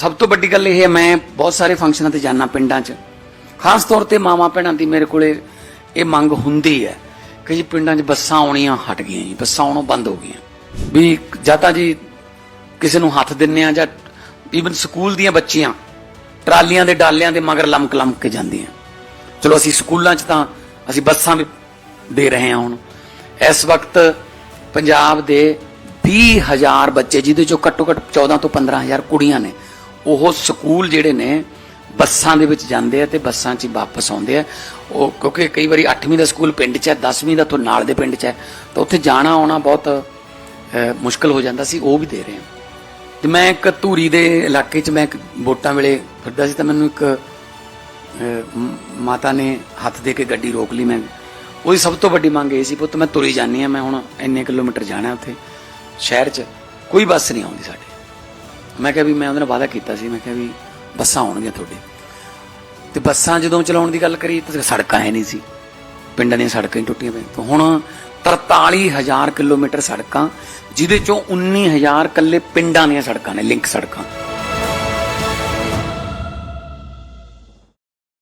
ਸਭ ਤੋਂ ਵੱਡੀ ਗੱਲ ਇਹ ਹੈ, ਮੈਂ ਬਹੁਤ ਸਾਰੇ ਫੰਕਸ਼ਨਾਂ ਤੇ ਜਾਣਾ ਪਿੰਡਾਂ 'ਚ। ਖਾਸ ਤੌਰ ਤੇ ਮਾਮਾ ਭੈਣਾਂ ਦੀ ਮੇਰੇ ਕੋਲੇ ਇਹ ਮੰਗ ਹੁੰਦੀ ਹੈ ਕਿ ਜੀ ਪਿੰਡਾਂ 'ਚ ਬੱਸਾਂ ਆਉਣੀਆਂ ਹਟ ਗਈਆਂ ਜੀ, ਬੱਸਾਂ ਆਉਣੋਂ ਬੰਦ ਹੋ ਗਈਆਂ। ਵੀ ਜਾਂ ਤਾਂ ਜੀ ਕਿਸੇ ਨੂੰ ਹੱਥ ਦਿੰਨੇ ਆ ਜਾਂ ਈਵਨ ਸਕੂਲ ਦੀਆਂ ਬੱਚੀਆਂ ਟਰਾਲੀਆਂ ਦੇ ਡਾਲਿਆਂ ਦੇ ਮਗਰ ਲਮਕ ਲਮਕ ਕੇ ਜਾਂਦੀਆਂ। ਚਲੋ ਅਸੀਂ ਸਕੂਲਾਂ 'ਚ ਤਾਂ ਅਸੀਂ ਬੱਸਾਂ ਵੀ ਦੇ ਰਹੇ ਹਾਂ ਹੁਣ। ਇਸ ਵਕਤ ਪੰਜਾਬ ਦੇ 20000 ਬੱਚੇ, ਜਿਹਦੇ ਚੋਂ ਘੱਟੋ ਘੱਟ 14 ਤੋਂ 15000 ਕੁੜੀਆਂ ਨੇ। ਉਹ ਸਕੂਲ ਜਿਹੜੇ ਨੇ, ਬੱਸਾਂ ਦੇ ਵਿੱਚ ਜਾਂਦੇ ਆ ਤੇ ਬੱਸਾਂ 'ਚ ਵਾਪਸ ਆਉਂਦੇ ਆ। ਉਹ ਕਿਉਂਕਿ ਕਈ ਵਾਰੀ 8ਵੀਂ ਦਾ ਸਕੂਲ ਪਿੰਡ 'ਚ ਹੈ 10ਵੀਂ ਦਾ ਤੋਂ ਨਾਲ ਦੇ ਪਿੰਡ 'ਚ ਹੈ। ਤਾਂ ਉੱਥੇ ਜਾਣਾ ਆਉਣਾ ਬਹੁਤ ਮੁਸ਼ਕਲ ਹੋ ਜਾਂਦਾ ਸੀ, ਉਹ ਵੀ ਦੇ ਰਹੇ ਹਾਂ। ਤੇ ਮੈਂ ਇੱਕ ਧੂਰੀ ਦੇ ਇਲਾਕੇ 'ਚ ਮੈਂ ਇੱਕ ਵੋਟਾਂ ਵੇਲੇ ਫਿਰਦਾ ਸੀ ਤਾਂ ਮੈਨੂੰ ਇੱਕ ਮਾਤਾ ਨੇ ਹੱਥ ਦੇ ਕੇ ਗੱਡੀ ਰੋਕ ਲਈ। ਮੈਂ ਉਹਦੀ ਸਭ ਤੋਂ ਵੱਡੀ ਮੰਗ ਇਹ ਸੀ, ਪੁੱਤ, ਮੈਂ ਤੁਰੀ ਜਾਨੀ ਆ ਮੈਂ ਹੁਣ ਇੰਨੇ ਕਿਲੋਮੀਟਰ ਜਾਣਾ ਉੱਥੇ ਸ਼ਹਿਰ 'ਚ। ਕੋਈ ਬੱਸ ਨਹੀਂ ਆਉਂਦੀ ਸਾਡੇ ਮੈਂ ਕਿਹਾ ਵੀ ਮੈਂ ਉਹਦੇ ਨਾਲ ਵਾਅਦਾ ਕੀਤਾ ਸੀ, ਮੈਂ ਕਿਹਾ ਵੀ ਬੱਸਾਂ ਆਉਣਗੀਆਂ ਤੁਹਾਡੇ। ਤੇ ਬੱਸਾਂ ਜਦੋਂ ਚਲਾਉਣ ਦੀ ਗੱਲ ਕਰੀ ਤਾਂ ਸੜਕਾਂ ਹੈ ਨਹੀਂ ਸੀ। ਪਿੰਡਾਂ ਦੀਆਂ ਸੜਕਾਂ ਹੀ ਟੁੱਟੀਆਂ ਪਈਆਂ। ਤੇ ਹੁਣ 43000 ਕਿਲੋਮੀਟਰ ਸੜਕਾਂ, ਜਿਹਦੇ ਚੋਂ 19000 ਕੱਲੇ ਪਿੰਡਾਂ ਦੀਆਂ ਸੜਕਾਂ ਨੇ, ਲਿੰਕ ਸੜਕਾਂ।